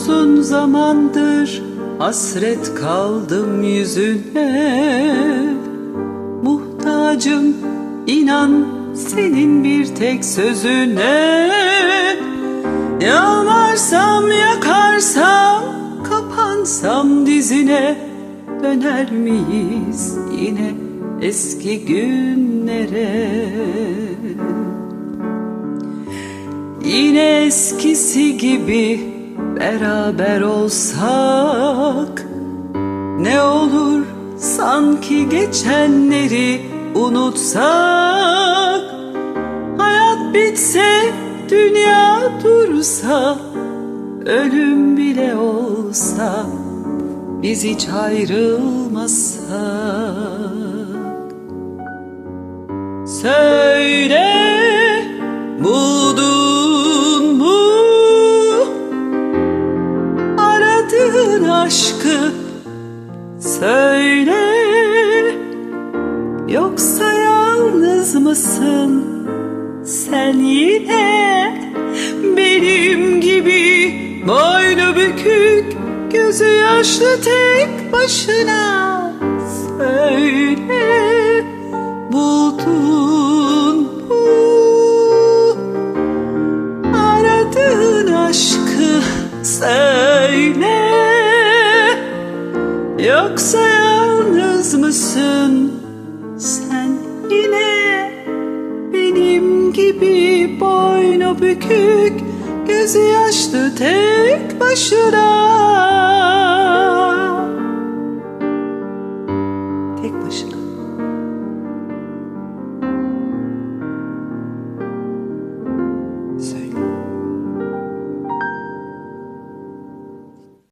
Uzun zamandır hasret kaldım yüzüne. Muhtacım inan senin bir tek sözüne. Yalvarsam yakarsam kapansam dizine Döner miyiz yine eski günlere? Yine eskisi gibi beraber olsak Ne olur? Sanki geçenleri unutsak Hayat bitse, dünya dursa Ölüm bile olsa biz hiç ayrılmasak. Söyle yoksa yalnız mısın sen yine? Benim gibi boynu bükük gözü yaşlı tek başına söyle buldun mu? Aradığın aşkı söyle. Yoksa yalnız mısın sen yine benim gibi boynu bükük Gözü yaşlı tek başına. Tek başına.